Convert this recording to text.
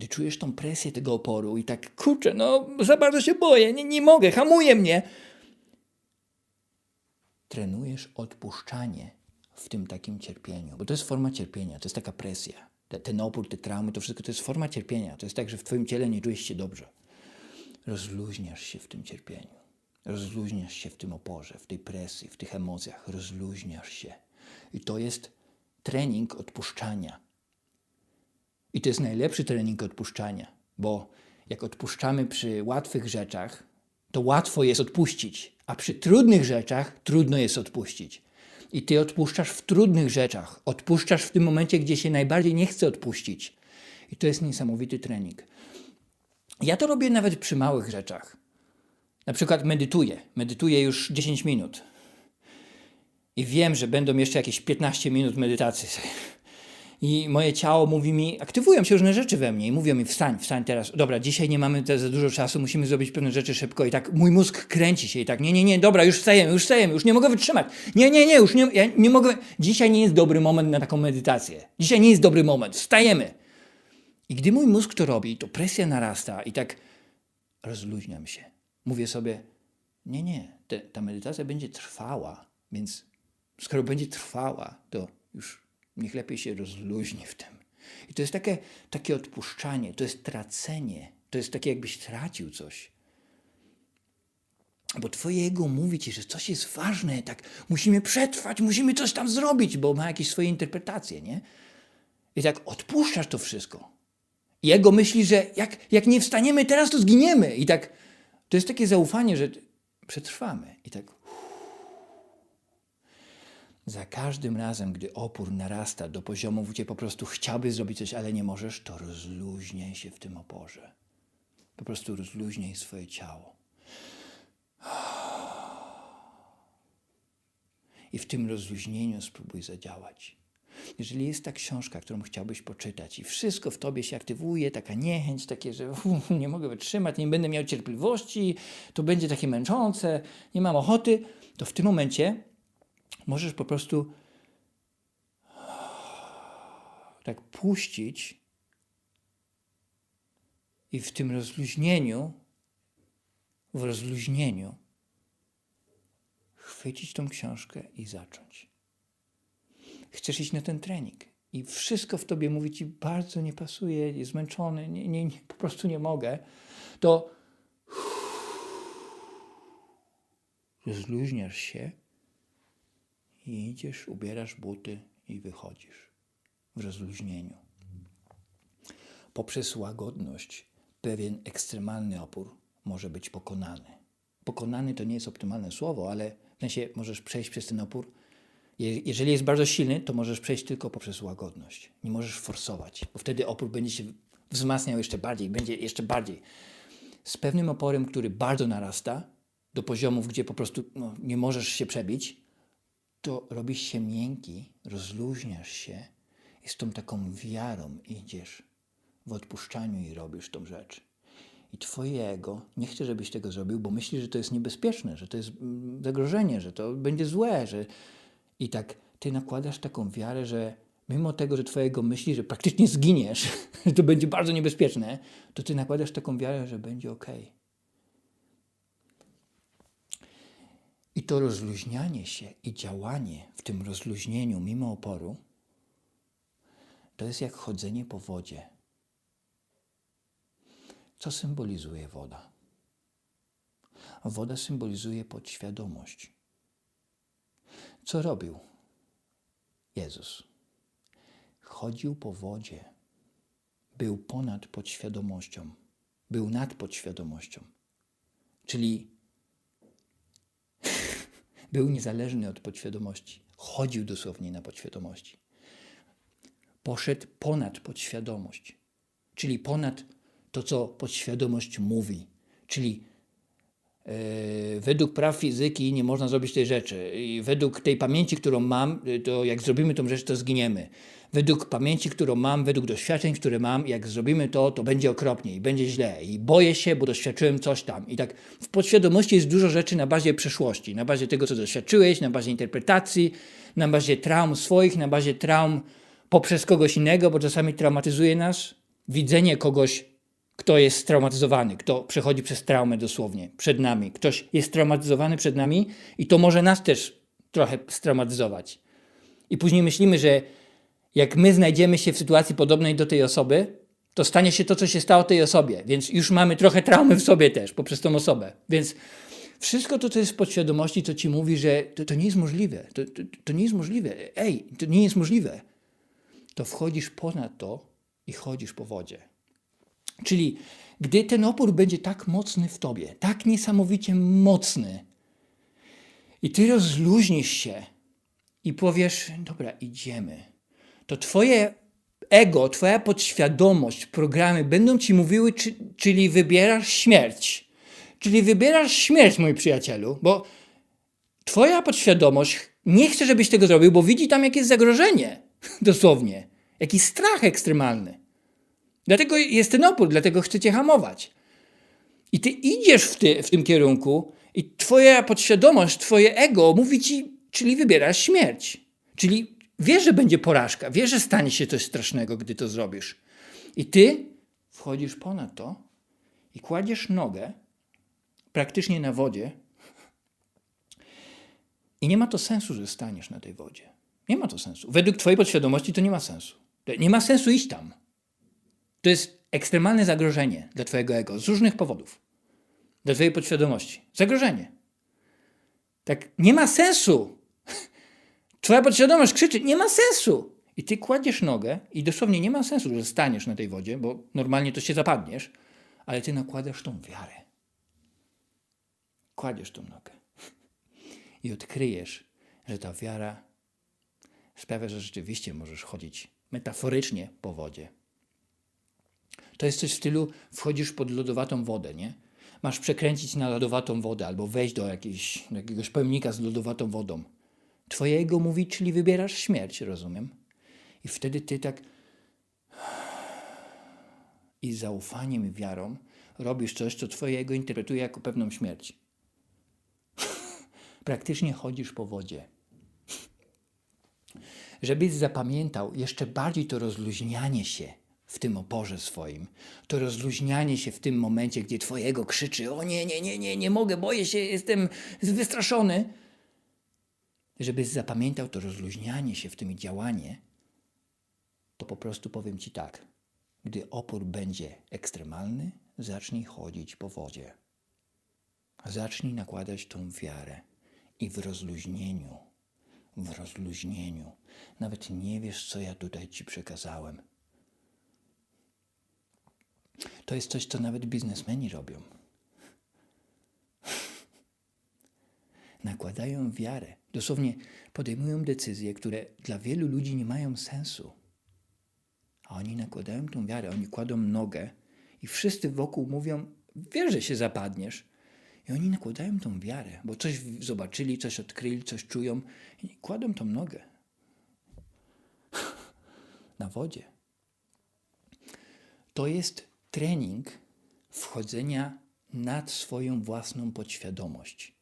gdy czujesz tą presję tego oporu i tak, kurczę, no za bardzo się boję, nie, nie mogę, hamuje mnie. Trenujesz odpuszczanie w tym takim cierpieniu, bo to jest forma cierpienia, to jest taka presja. Te- Ten opór, te traumy, to wszystko to jest forma cierpienia. To jest tak, że w twoim ciele nie czujesz się dobrze. Rozluźniasz się w tym cierpieniu. Rozluźniasz się w tym oporze, w tej presji, w tych emocjach. Rozluźniasz się. I to jest trening odpuszczania. I to jest najlepszy trening odpuszczania, bo jak odpuszczamy przy łatwych rzeczach, to łatwo jest odpuścić, a przy trudnych rzeczach trudno jest odpuścić. I ty odpuszczasz w trudnych rzeczach, odpuszczasz w tym momencie, gdzie się najbardziej nie chce odpuścić. I to jest niesamowity trening. Ja to robię nawet przy małych rzeczach. Na przykład medytuję. Medytuję już 10 minut. I wiem, że będą jeszcze jakieś 15 minut medytacji. I moje ciało mówi mi, aktywują się różne rzeczy we mnie i mówią mi, wstań, wstań teraz. Dobra, dzisiaj nie mamy za dużo czasu, musimy zrobić pewne rzeczy szybko. I tak mój mózg kręci się i tak, nie, nie, nie, dobra, już wstajemy, już wstajemy, już nie mogę wytrzymać. Nie, nie, nie, już nie, ja nie mogę. Dzisiaj nie jest dobry moment na taką medytację. Dzisiaj nie jest dobry moment, wstajemy. I gdy mój mózg to robi, to presja narasta i tak rozluźniam się. Mówię sobie, nie, nie, te, ta medytacja będzie trwała, więc skoro będzie trwała, to już niech lepiej się rozluźni w tym. I to jest takie, takie odpuszczanie, to jest tracenie, to jest takie jakbyś tracił coś. Bo twoje ego mówi ci, że coś jest ważne, tak musimy przetrwać, musimy coś tam zrobić, bo ma jakieś swoje interpretacje, nie? I tak odpuszczasz to wszystko. Jego myśli, że jak, jak nie wstaniemy teraz, to zginiemy. I tak to jest takie zaufanie, że przetrwamy. I tak za każdym razem, gdy opór narasta do poziomu, gdzie po prostu chciałbyś zrobić coś, ale nie możesz, to rozluźniaj się w tym oporze. Po prostu rozluźniaj swoje ciało. I w tym rozluźnieniu spróbuj zadziałać. Jeżeli jest ta książka, którą chciałbyś poczytać i wszystko w tobie się aktywuje, taka niechęć, takie, że "Uf, nie mogę wytrzymać, nie będę miał cierpliwości, to będzie takie męczące, nie mam ochoty, to w tym momencie możesz po prostu tak puścić i w tym rozluźnieniu, w rozluźnieniu, chwycić tą książkę i zacząć. Chcesz iść na ten trening i wszystko w tobie mówi ci bardzo nie pasuje, jest zmęczony, nie, nie, nie, po prostu nie mogę, to rozluźniasz się i idziesz, ubierasz buty i wychodzisz w rozluźnieniu. Poprzez łagodność pewien ekstremalny opór może być pokonany. Pokonany to nie jest optymalne słowo, ale w sensie możesz przejść przez ten opór. Je- Jeżeli jest bardzo silny, to możesz przejść tylko poprzez łagodność. Nie możesz forsować, bo wtedy opór będzie się wzmacniał jeszcze bardziej, będzie jeszcze bardziej. Z pewnym oporem, który bardzo narasta, do poziomów, gdzie po prostu no, nie możesz się przebić, to robisz się miękki, rozluźniasz się i z tą taką wiarą idziesz w odpuszczaniu i robisz tą rzecz. I twoje ego nie chce, żebyś tego zrobił, bo myśli, że to jest niebezpieczne, że to jest mm, zagrożenie, że to będzie złe, że... I tak ty nakładasz taką wiarę, że mimo tego, że twojego myśli, że praktycznie zginiesz, że to będzie bardzo niebezpieczne, to ty nakładasz taką wiarę, że będzie okej. I to rozluźnianie się i działanie w tym rozluźnieniu mimo oporu, to jest jak chodzenie po wodzie. Co symbolizuje woda? Woda symbolizuje podświadomość. Co robił Jezus? Chodził po wodzie. Był ponad podświadomością. Był nad podświadomością. Czyli był niezależny od podświadomości. Chodził dosłownie na podświadomości. Poszedł ponad podświadomość, czyli ponad to, co podświadomość mówi. Czyli e, według praw fizyki nie można zrobić tej rzeczy. I według tej pamięci, którą mam, y, to jak zrobimy tą rzecz, to zginiemy. Według pamięci, którą mam, według doświadczeń, które mam, jak zrobimy to, to będzie okropnie i będzie źle. I boję się, bo doświadczyłem coś tam. I tak w podświadomości jest dużo rzeczy na bazie przeszłości, na bazie tego, co doświadczyłeś, na bazie interpretacji, na bazie traum swoich, na bazie traum poprzez kogoś innego, bo czasami traumatyzuje nas widzenie kogoś, kto jest straumatyzowany, kto przechodzi przez traumę dosłownie przed nami. Ktoś jest traumatyzowany przed nami i to może nas też trochę straumatyzować. I później myślimy, że jak my znajdziemy się w sytuacji podobnej do tej osoby, to stanie się to, co się stało tej osobie. Więc już mamy trochę traumy w sobie też poprzez tą osobę. Więc wszystko to, co jest w podświadomości, to ci mówi, że to, to nie jest możliwe. To, to, to nie jest możliwe. Ej, to nie jest możliwe. To wchodzisz ponad to i chodzisz po wodzie. Czyli gdy ten opór będzie tak mocny w tobie, tak niesamowicie mocny, i ty rozluźnisz się i powiesz: Dobra, idziemy, to twoje ego, twoja podświadomość, programy będą ci mówiły, czy, czyli wybierasz śmierć. Czyli wybierasz śmierć, mój przyjacielu, bo twoja podświadomość nie chce, żebyś tego zrobił, bo widzi tam jakieś zagrożenie, dosłownie, jakiś strach ekstremalny. Dlatego jest ten opór, dlatego chcecie hamować. I ty idziesz w, ty, w tym kierunku i twoja podświadomość, twoje ego mówi ci, czyli wybierasz śmierć. Czyli wiesz, że będzie porażka, wiesz, że stanie się coś strasznego, gdy to zrobisz. I ty wchodzisz ponad to i kładziesz nogę praktycznie na wodzie i nie ma to sensu, że staniesz na tej wodzie. Nie ma to sensu. Według twojej podświadomości to nie ma sensu. Nie ma sensu iść tam. To jest ekstremalne zagrożenie dla Twojego ego z różnych powodów. Dla Twojej podświadomości. Zagrożenie. Tak, nie ma sensu. Twoja podświadomość krzyczy, nie ma sensu. I Ty kładziesz nogę i dosłownie nie ma sensu, że staniesz na tej wodzie, bo normalnie to się zapadniesz, ale Ty nakładasz tą wiarę. Kładziesz tą nogę. I odkryjesz, że ta wiara sprawia, że rzeczywiście możesz chodzić metaforycznie po wodzie. To jest coś w stylu, wchodzisz pod lodowatą wodę, nie? Masz przekręcić na lodowatą wodę albo wejść do jakiejś, do jakiegoś pojemnika z lodowatą wodą. Twojego mówi, czyli wybierasz śmierć, rozumiem? I wtedy ty tak i zaufaniem i wiarą robisz coś, co twojego interpretuje jako pewną śmierć. Praktycznie chodzisz po wodzie. Żebyś zapamiętał jeszcze bardziej to rozluźnianie się w tym oporze swoim, to rozluźnianie się w tym momencie, gdzie twojego krzyczy: O nie, nie, nie, nie, nie mogę, boję się, jestem wystraszony. Żebyś zapamiętał to rozluźnianie się w tym i działanie, to po prostu powiem ci tak. Gdy opór będzie ekstremalny, zacznij chodzić po wodzie. Zacznij nakładać tą wiarę i w rozluźnieniu, w rozluźnieniu, nawet nie wiesz, co ja tutaj ci przekazałem to jest coś, co nawet biznesmeni robią. Nakładają wiarę. Dosłownie podejmują decyzje, które dla wielu ludzi nie mają sensu. A oni nakładają tą wiarę, oni kładą nogę i wszyscy wokół mówią: Wiesz, że się zapadniesz. I oni nakładają tą wiarę, bo coś zobaczyli, coś odkryli, coś czują i kładą tą nogę na wodzie. To jest trening wchodzenia nad swoją własną podświadomość.